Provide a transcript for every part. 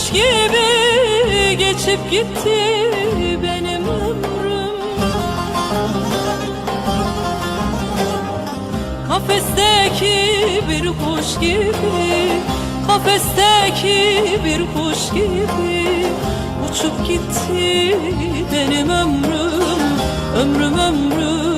düş gibi Geçip gitti benim ömrüm. Kafesteki bir kuş gibi Kafesteki bir kuş gibi Uçup gitti benim ömrüm Ömrüm ömrüm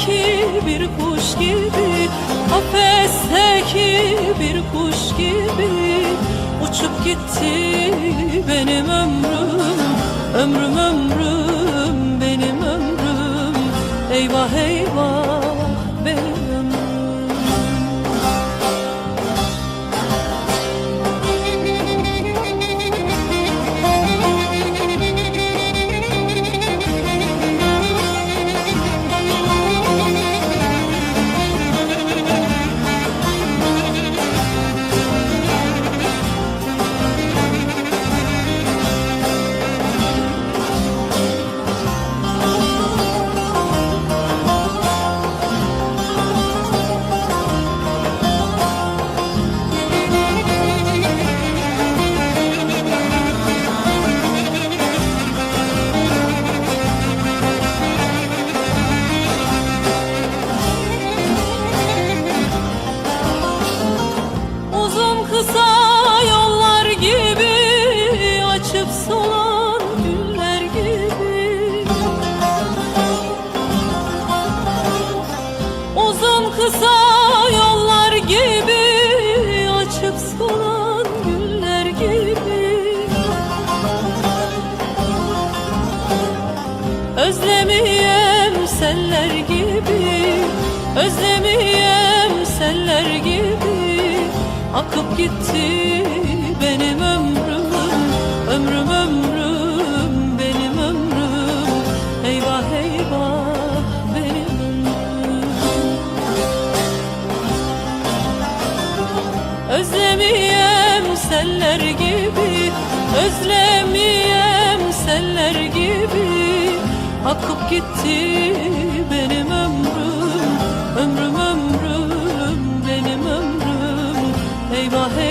Kafesteki bir kuş gibi Kafesteki bir kuş gibi Uçup gitti benim ömrüm Ömrüm ömrüm benim ömrüm. Eyvah eyvah kısa yollar gibi Açıp solan güller gibi. Özlemiyem seller gibi Özlemiyem seller gibi. Akıp gitti seller gibi Özlemiyem seller gibi. Akıp gitti benim ömrüm Ömrüm ömrüm benim ömrüm. Eyvah eyvah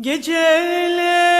Geceler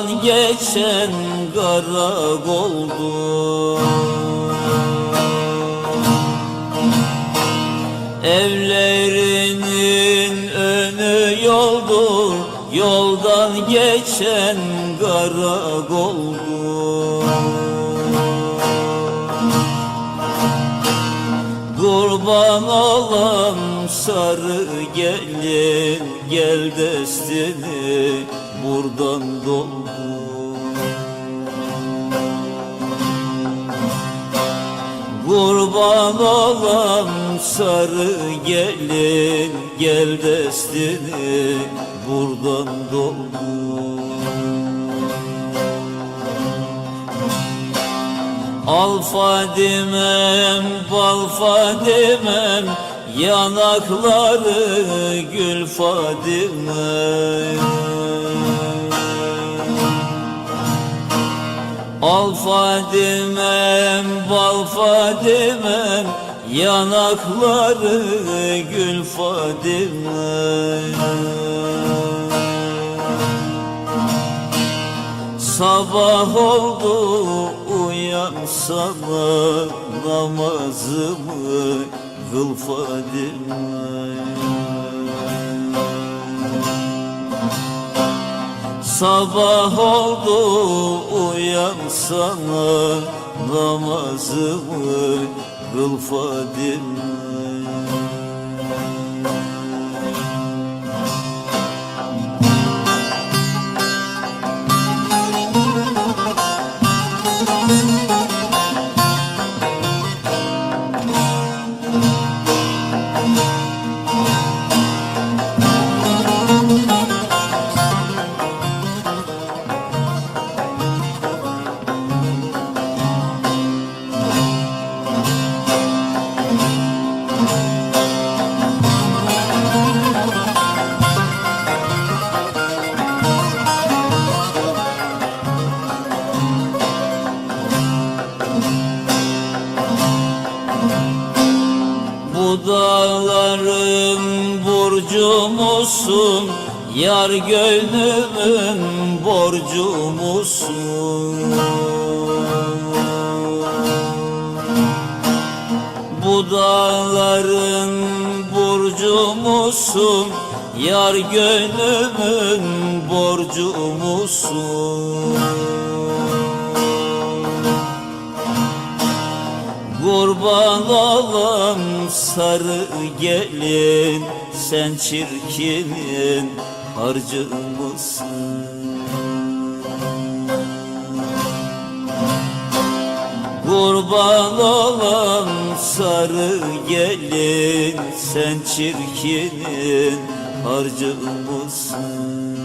Yoldan geçen karakoldur Evlerinin önü yoldur Yoldan geçen karakoldur Kurban olam sarı gelin Gel destini buradan doldur Kurban olam sarı gelin Gel destini buradan doldur Al Fadimem, bal Fadimem Yanakları gül Fadimem Al Fadimem, bal Fadimem Yanakları gül Fadimem. Sabah oldu uyansana namazımı kıl Fadime Sabah oldu uyansana namazımı kıl Fadime Yar gönlümün borcu musun? Bu dağların burcu musun? Yar gönlümün borcu musun? Kurban olam sarı gelin Sen çirkinin harcı mısın? Kurban olan sarı gelin Sen çirkinin harcı mısın?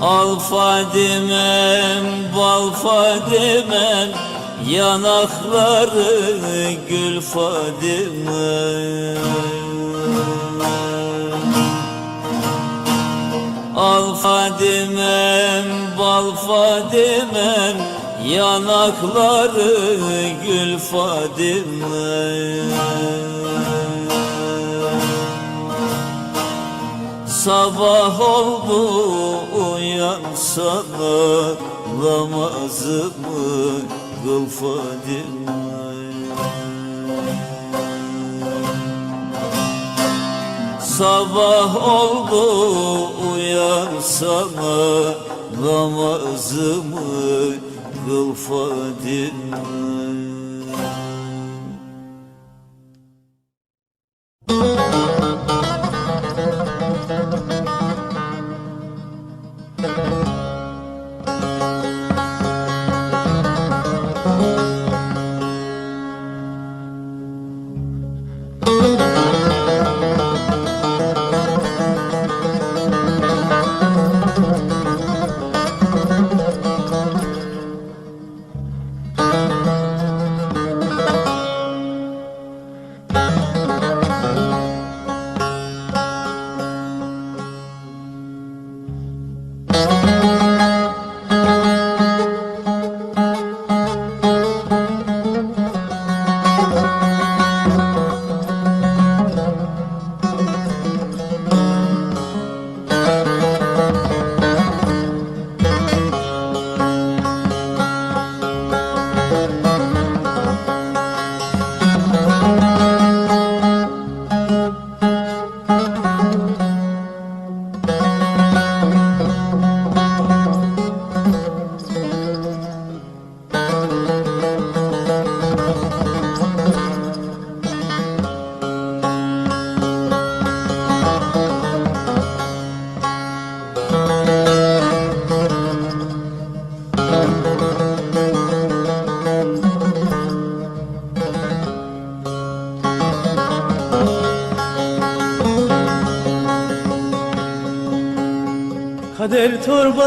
Al Fadimem, bal Fadimem Yanakları gül Fadimem Fadimem Yanakları gül Fadimem Sabah oldu uyansana Namazımı kıl Fadime Sabah oldu uyansana Namazımı kıl Fadime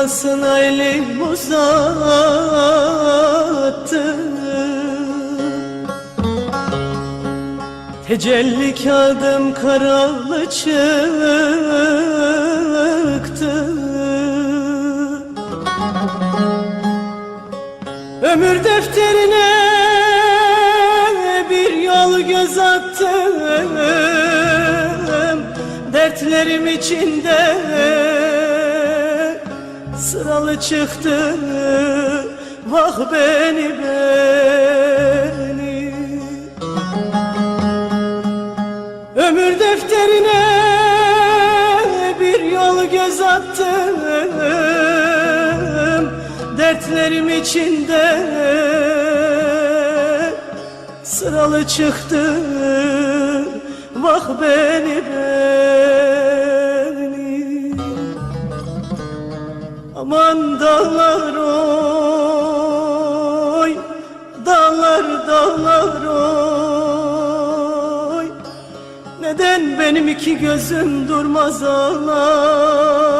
Torbasına elim uzattı. Tecelli kağıdım karalı çıktı. Ömür defterine bir yol göz attım. Dertlerim içinde sıralı çıktı. Vah beni beni. Ömür defterine bir yol göz attım. Dertlerim içinde sıralı çıktı. Vah beni beni Aman dağlar oy Dağlar dağlar oy. Neden benim iki gözüm durmaz ağlar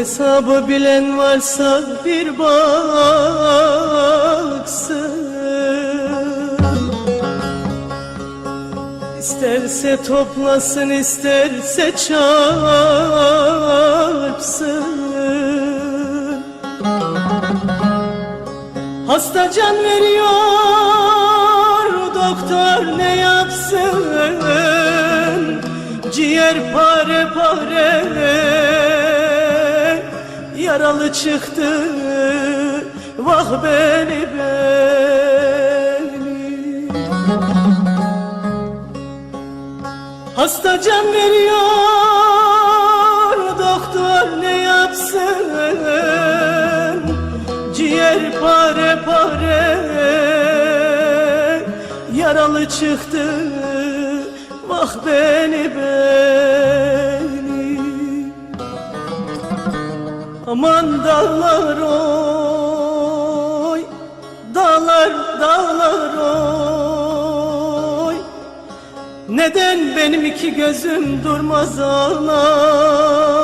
hesabı bilen varsa bir baksın. İsterse toplasın isterse çarpsın. Hasta can veriyor doktor ne yapsın? Ciğer pare pare yaralı çıktı Vah beni beni. Hasta can veriyor doktor ne yapsın? Ciğer pare pare yaralı çıktı Vah beni beni Aman dağlar oy Dağlar dağlar oy. Neden benim iki gözüm durmaz ağlar